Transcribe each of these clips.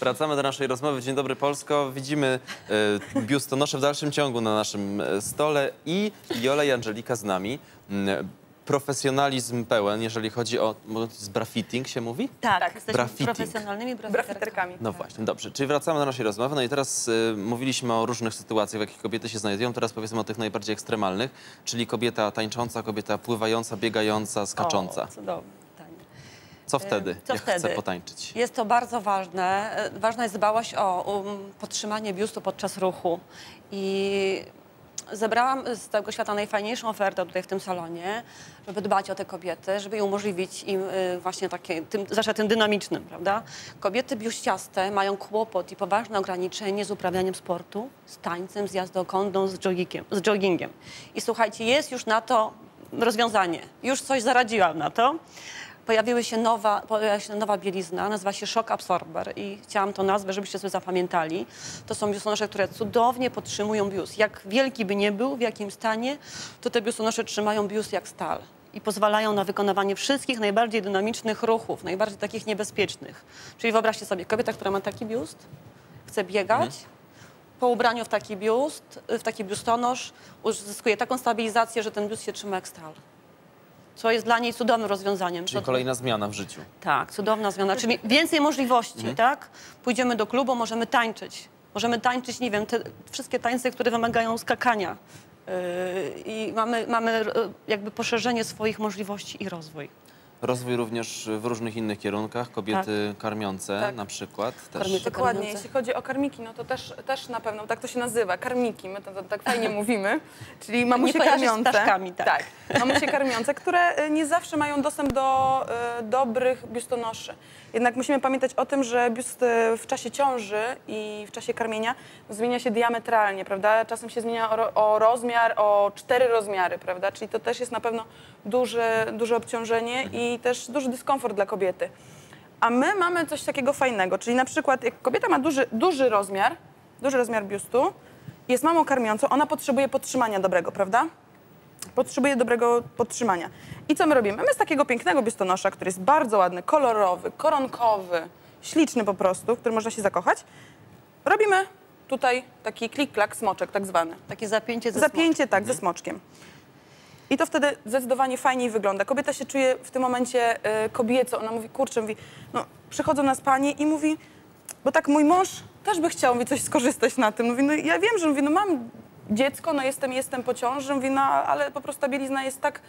Wracamy do naszej rozmowy. Dzień dobry Polsko. Widzimy e, biustonosze w dalszym ciągu na naszym e, stole i Jola i Angelika z nami. Mm, Profesjonalizm pełen, jeżeli chodzi o... jest brafitting się mówi? Tak, Tak. jesteśmy Brafitting. profesjonalnymi brafiterkami. No właśnie, dobrze. Czyli wracamy do naszej rozmowy. No i teraz y, mówiliśmy o różnych sytuacjach, w jakich kobiety się znajdują. Teraz powiedzmy o tych najbardziej ekstremalnych, czyli kobieta tańcząca, kobieta pływająca, biegająca, skacząca. O, cudowne pytanie. Co wtedy, co jak wtedy? chce potańczyć? Jest to bardzo ważne. E, Ważna jest dbałość o um, podtrzymanie biustu podczas ruchu. I zebrałam z tego świata najfajniejszą ofertę tutaj w tym salonie, żeby dbać o te kobiety, żeby umożliwić im y, właśnie takie, tym, zwłaszcza tym dynamicznym, prawda? Kobiety biuściaste mają kłopot i poważne ograniczenie z uprawianiem sportu, z tańcem, z jazdą konną, z joggingiem, z joggingiem. I słuchajcie, jest już na to rozwiązanie. Już coś zaradziłam na to. Pojawiły się nowa, pojawiła się nowa bielizna, nazywa się Shock Absorber i chciałam tą nazwę, żebyście sobie zapamiętali. To są biustonosze, które cudownie podtrzymują biust. Jak wielki by nie był, w jakim stanie, to te biustonosze trzymają biust jak stal i pozwalają na wykonywanie wszystkich najbardziej dynamicznych ruchów, najbardziej takich niebezpiecznych. Czyli wyobraźcie sobie, kobieta, która ma taki biust, chce biegać, po ubraniu w taki biust, w taki biustonosz uzyskuje taką stabilizację, że ten biust się trzyma jak stal. Co jest dla niej cudownym rozwiązaniem. Czyli kolejna zmiana w życiu. tak, cudowna zmiana. Czyli więcej możliwości, tak? Pójdziemy do klubu, możemy tańczyć. Możemy tańczyć, nie wiem, te wszystkie tańce, które wymagają skakania. Yy, I mamy, mamy yy, jakby poszerzenie swoich możliwości i rozwój. Rozwój również w różnych innych kierunkach. Kobiety karmiące Tak. na przykład. Też. Karmię- Dokładnie, karmiące. jeśli chodzi o karmiki, no to też, też na pewno, tak to się nazywa, karmiki, my to, to tak fajnie mówimy, czyli mamusie z karmiące. ptaszkami, tak. tak, mamusie karmiące, które y, nie zawsze mają dostęp do y, dobrych biustonoszy. Jednak musimy pamiętać o tym, że biust y, w czasie ciąży i w czasie karmienia zmienia się diametralnie, prawda? Czasem się zmienia o, o rozmiar, o cztery rozmiary, prawda? Czyli to też jest na pewno duże, duże obciążenie i też duży dyskomfort dla kobiety. A my mamy coś takiego fajnego, czyli na przykład jak kobieta ma duży, duży rozmiar, duży rozmiar biustu, jest mamą karmiącą, ona potrzebuje podtrzymania dobrego, prawda? Potrzebuje dobrego podtrzymania. I co my robimy? My z takiego pięknego biustonosza, który jest bardzo ładny, kolorowy, koronkowy, śliczny po prostu, w który można się zakochać, robimy tutaj taki klik-klak, smoczek tak zwany. Takie zapięcie ze Zapięcie, tak, ze smoczkiem. I to wtedy zdecydowanie fajniej wygląda. Kobieta się czuje w tym momencie e, kobieco. Ona mówi, kurczę, mówi, no przychodzą nas panie i mówi, bo tak mój mąż też by chciał mi coś skorzystać na tym. Mówi, no ja wiem, że mówi, no mam dziecko, no jestem, jestem po ciąży, mówi, no ale po prostu ta bielizna jest tak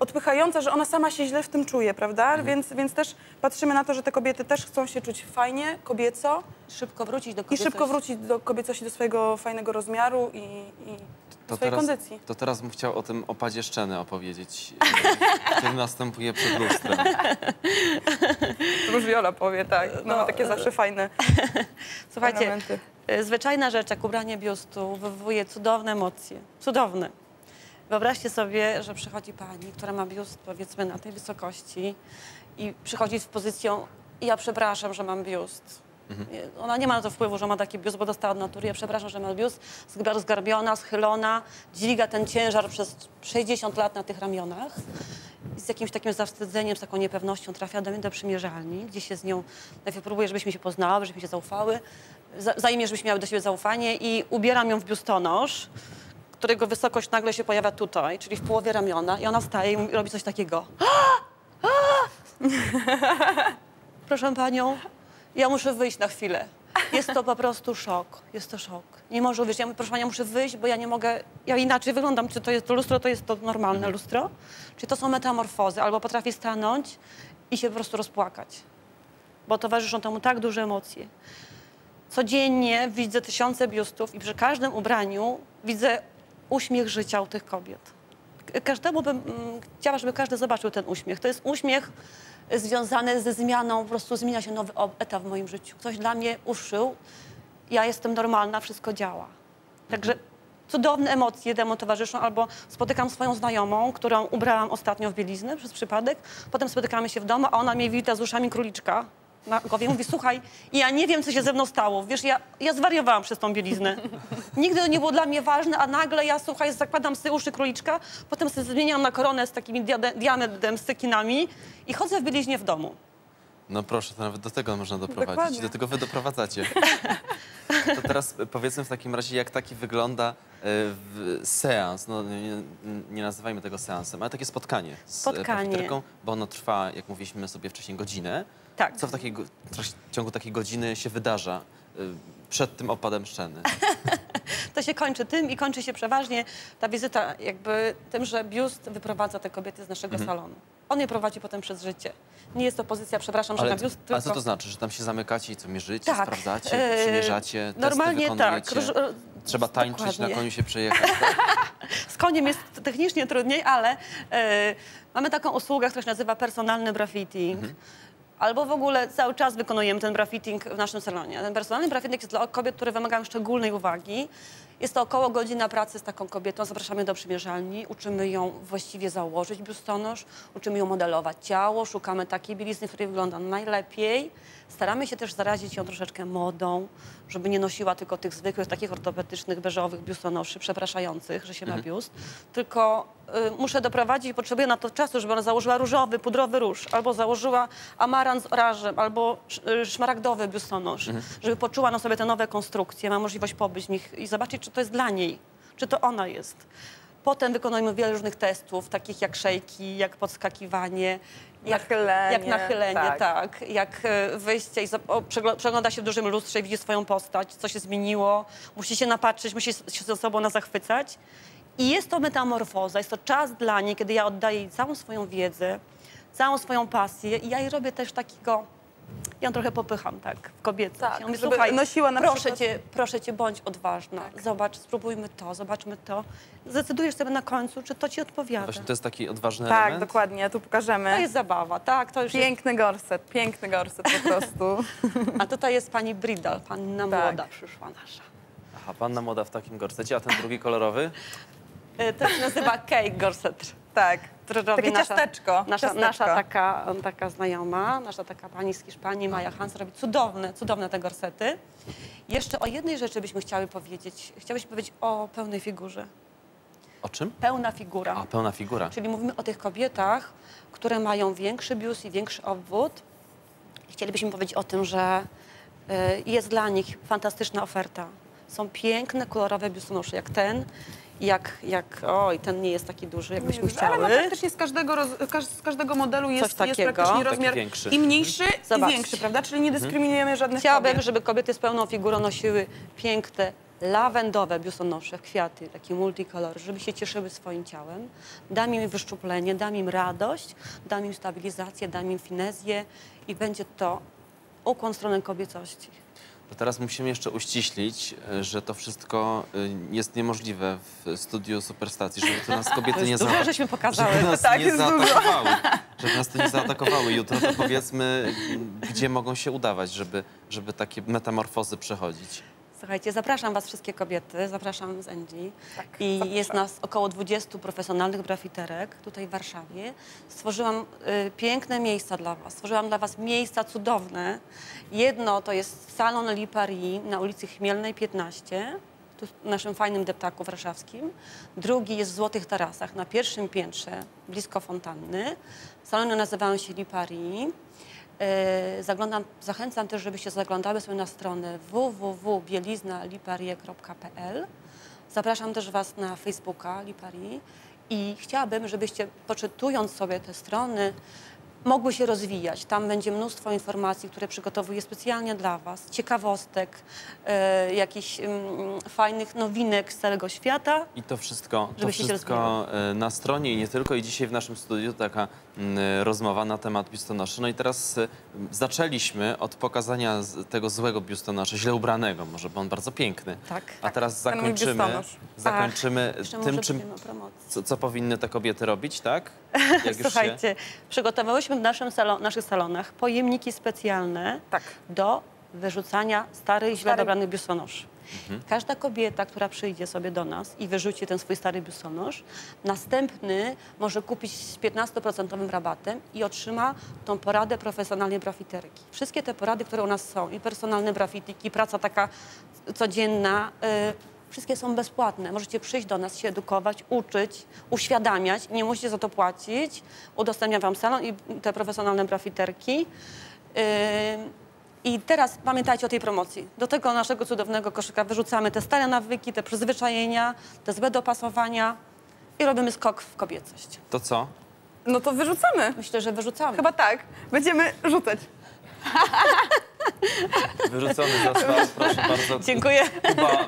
odpychająca, że ona sama się źle w tym czuje, prawda? Więc, więc też patrzymy na to, że te kobiety też chcą się czuć fajnie, kobieco Szybko wrócić do i kobiecości. szybko wrócić do kobiecości, do swojego fajnego rozmiaru i, i To swojej teraz, kondycji. to teraz bym chciał o tym opadzie szczeny opowiedzieć, e, który następuje przed lustrem. To już Viola powie, tak. No, ma takie zawsze fajne Słuchajcie, y, zwyczajna rzecz, jak ubranie biustu, wywołuje cudowne emocje. Cudowne. Wyobraźcie sobie, że przychodzi pani, która ma biust powiedzmy na tej wysokości i przychodzi z pozycją ja przepraszam, że mam biust. Nie, Ona nie ma na to wpływu, że ma taki biust, bo dostała od natury. Ja przepraszam, że ma zgar- zgarbiona, schylona, dźwiga ten ciężar przez 60 lat na tych ramionach. I z jakimś takim zawstydzeniem, z taką niepewnością trafia do mnie do przymierzalni, gdzie się z nią najpierw próbuję, żebyśmy się poznały, żebyśmy się zaufały, za- wzajemnie, żebyśmy miały do siebie zaufanie i ubieram ją w biustonosz, którego wysokość nagle się pojawia tutaj, czyli w połowie ramiona i ona wstaje i robi coś takiego. Proszę panią, ja muszę wyjść na chwilę. Jest to po prostu szok. Jest to szok. Nie może uwierzyć. Ja mówię, proszę panią, muszę wyjść, bo ja nie mogę. Ja inaczej wyglądam. Czy to jest to lustro, to jest to normalne lustro? Czy to są metamorfozy? Albo potrafię stanąć i się po prostu rozpłakać. Bo towarzyszą temu tak duże emocje. Codziennie widzę tysiące biustów i przy każdym ubraniu widzę uśmiech życia u tych kobiet. Każdemu bym mm, chciała, żeby każdy zobaczył ten uśmiech. To jest uśmiech związany ze zmianą, po prostu zmienia się nowy etap w moim życiu. Ktoś dla mnie uszył, ja jestem normalna, wszystko działa. Także cudowne emocje temu towarzyszą, albo spotykam swoją znajomą, którą ubrałam ostatnio w bieliznę przez przypadek, potem spotykamy się w domu, a ona mnie wita z uszami króliczka na głowie. Mówi, słuchaj, ja nie wiem, co się ze mną stało. Wiesz, ja, ja zwariowałam przez tą bieliznę. Nigdy to nie było dla mnie ważne, a nagle ja, słuchaj, zakładam sobie uszy króliczka, potem sobie zmieniam na koronę z takimi diade- diamedem, z cekinami i chodzę w bieliźnie w domu. No proszę, to nawet do tego można doprowadzić. Dokładnie. Do tego wy doprowadzacie. To teraz powiedzmy w takim razie, jak taki wygląda e, w seans. No, nie, nie nazywajmy tego seansem, ale takie spotkanie z e, Spotkanie. bo ono trwa, jak mówiliśmy sobie wcześniej, godzinę. Tak. Co w, takiej, w ciągu takiej godziny się wydarza e, przed tym opadem szczeny? To się kończy tym i kończy się przeważnie ta wizyta jakby tym, że biust wyprowadza te kobiety z naszego Mhm. salonu. On je prowadzi potem przez życie. Nie jest to pozycja, przepraszam, że na biust, tylko... ale co to znaczy, że tam się zamykacie i co mierzycie, Tak. sprawdzacie, E, przymierzacie, Normalnie tak. e, Trzeba tańczyć, na dokładnie. koniu się przejechać. Tak? Z koniem jest technicznie trudniej, ale e, mamy taką usługę, która się nazywa personalny brafitting. Mhm. Albo w ogóle cały czas wykonujemy ten brafitting w naszym salonie. Ten personalny brafitting jest dla kobiet, które wymagają szczególnej uwagi. Jest to około godzina pracy z taką kobietą. Zapraszamy do przymierzalni, uczymy ją właściwie założyć biustonosz, uczymy ją modelować ciało, szukamy takiej bielizny, w której wygląda najlepiej. Staramy się też zarazić ją troszeczkę modą, żeby nie nosiła tylko tych zwykłych, takich ortopedycznych, beżowych biustonoszy, przepraszających, że się ma biust. Tylko muszę doprowadzić i potrzebuję na to czasu, żeby ona założyła różowy, pudrowy róż, albo założyła amaran z orażem, albo y, szmaragdowy biustonosz, żeby poczuła na sobie te nowe konstrukcje, ma możliwość pobyć w nich i zobaczyć, czy to jest dla niej, czy to ona jest. Potem wykonujemy wiele różnych testów, takich jak szejki, jak podskakiwanie, jak Nachylenie, jak nachylenie, tak. tak. Jak e, wyjście i przegląda się w dużym lustrze i widzi swoją postać, co się zmieniło, musi się napatrzeć, musi się ze sobą nazachwycać. I jest to metamorfoza, jest to czas dla niej, kiedy ja oddaję jej całą swoją wiedzę, całą swoją pasję i ja jej robię też takiego, ja ją trochę popycham, tak, w kobietę. Tak, ja mówię, słuchaj, nosiła na proszę przykład- cię, proszę cię, bądź odważna, zobacz, spróbujmy to, zobaczmy to. Zdecydujesz sobie na końcu, czy to ci odpowiada. Właśnie to jest taki odważny Tak, element. dokładnie, tu pokażemy. To jest zabawa, tak, to już jest Piękny gorset, piękny gorset po prostu. A tutaj jest pani Bridal, panna Tak. młoda przyszła nasza. Aha, panna moda w takim gorsecie, a ten drugi kolorowy? Y, To się nazywa cake gorset. tak, takie nasza, ciasteczko. Nasza, ciasteczko. nasza taka, taka znajoma, nasza taka pani z Hiszpanii, Maja Hans, robi cudowne, cudowne te gorsety. Jeszcze o jednej rzeczy byśmy chciały powiedzieć. Chciałyśmy powiedzieć o pełnej figurze. O czym? Pełna figura. A, pełna figura. Czyli mówimy o tych kobietach, które mają większy biust i większy obwód. Chcielibyśmy powiedzieć o tym, że y, jest dla nich fantastyczna oferta. Są piękne, kolorowe biustonosze, jak ten, jak, jak oj, ten nie jest taki duży, jakbyśmy chciały. Ale no praktycznie z każdego, roz, każ, z każdego modelu jest, jest takiego. praktycznie Taki rozmiar większy. i mniejszy, i Zobaczcie. większy, prawda? Czyli nie dyskryminujemy żadnych Chciałabym, kobiet. żeby kobiety z pełną figurą nosiły piękne, lawendowe biustonosze, kwiaty, taki multikolor, żeby się cieszyły swoim ciałem. Dam im wyszczuplenie, dam im radość, dam im stabilizację, dam im finezję i będzie to ukłon w stronę kobiecości. Teraz musimy jeszcze uściślić, e, że to wszystko e, jest niemożliwe w studiu Superstacji, żeby to nas kobiety nie Dużo za... żeśmy pokazały. żeby nas Tak, nie jest dużo. zaatakowały. Żeby nas to nie zaatakowały jutro, to powiedzmy, gdzie mogą się udawać, żeby, żeby takie metamorfozy przechodzić. Słuchajcie, zapraszam Was wszystkie kobiety, zapraszam z Endzi. Tak, I zapraszam. jest nas około 20 profesjonalnych brafiterek tutaj w Warszawie. Stworzyłam y, piękne miejsca dla Was. Stworzyłam dla Was miejsca cudowne. Jedno to jest salon Li Paris na ulicy Chmielnej 15, tu w naszym fajnym deptaku warszawskim. Drugi jest w Złotych Tarasach na pierwszym piętrze, blisko fontanny. Salony nazywają się Li Paris. E, Zaglądam, zachęcam też, żebyście zaglądały sobie na stronę www.bieliznaliparie.pl. Zapraszam też Was na Facebooka Lipari i chciałabym, żebyście poczytując sobie te strony, mogły się rozwijać. Tam będzie mnóstwo informacji, które przygotowuję specjalnie dla Was, ciekawostek, e, jakichś mm, fajnych nowinek z całego świata. I to wszystko, to wszystko e, na stronie i nie tylko. I dzisiaj w naszym studiu taka mm, rozmowa na temat biustonoszy. No i teraz e, zaczęliśmy od pokazania tego złego biustonosza, źle ubranego, może, bo on bardzo piękny. Tak. A teraz ten mój zakończymy, zakończymy Jeszcze tym, czym, co, co powinny te kobiety robić, tak? Jak już się- Słuchajcie, w naszym salo, naszych salonach pojemniki specjalne Tak. do wyrzucania starych, źle dobranych biustonoszy. Każda kobieta, która przyjdzie sobie do nas i wyrzuci ten swój stary biustonosz, następny może kupić z 15% rabatem i otrzyma tą poradę profesjonalnej brafiterki. Wszystkie te porady, które u nas są, i personalne brafitiki, praca taka codzienna, y, Wszystkie są bezpłatne. Możecie przyjść do nas, się edukować, uczyć, uświadamiać. Nie musicie za to płacić. Udostępniam Wam salon i te profesjonalne brafiterki. I teraz pamiętajcie o tej promocji. Do tego naszego cudownego koszyka wyrzucamy te stare nawyki, te przyzwyczajenia, te złe dopasowania i robimy skok w kobiecość. To co? No to wyrzucamy. Myślę, że wyrzucamy. Chyba tak. Będziemy rzucać. Wyrzucony został, proszę bardzo. Dziękuję. Kuba y,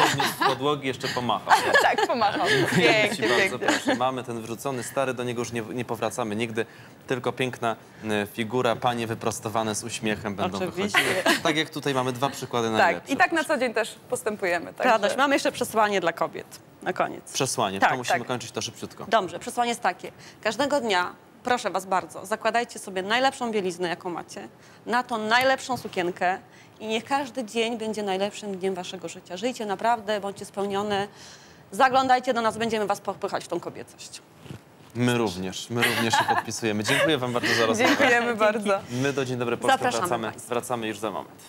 podniósł z podłogi, jeszcze pomachał. Tak, pomacham. Dziękuję Ci Pięknie, bardzo, proszę. Mamy ten wyrzucony stary, do niego już nie, nie powracamy nigdy. Tylko piękna y, figura, panie wyprostowane z uśmiechem będą Oczywiście. wychodziły. Tak jak tutaj mamy dwa przykłady Tak, najlepsze. i tak na co dzień też postępujemy. także- Radość. Mamy jeszcze przesłanie dla kobiet na koniec. Przesłanie, Tak, to musimy tak. kończyć to szybciutko. Dobrze, przesłanie jest takie. Każdego dnia, proszę Was bardzo, zakładajcie sobie najlepszą bieliznę, jaką macie, na to najlepszą sukienkę i niech każdy dzień będzie najlepszym dniem Waszego życia. Żyjcie naprawdę, bądźcie spełnione. Zaglądajcie do nas, będziemy Was popychać w tą kobiecość. My również, my również się podpisujemy. Dziękuję Wam bardzo za rozmowę. Dziękujemy bardzo. My do Dzień Dobry Polska Zapraszamy wracamy, państwa. wracamy już za moment.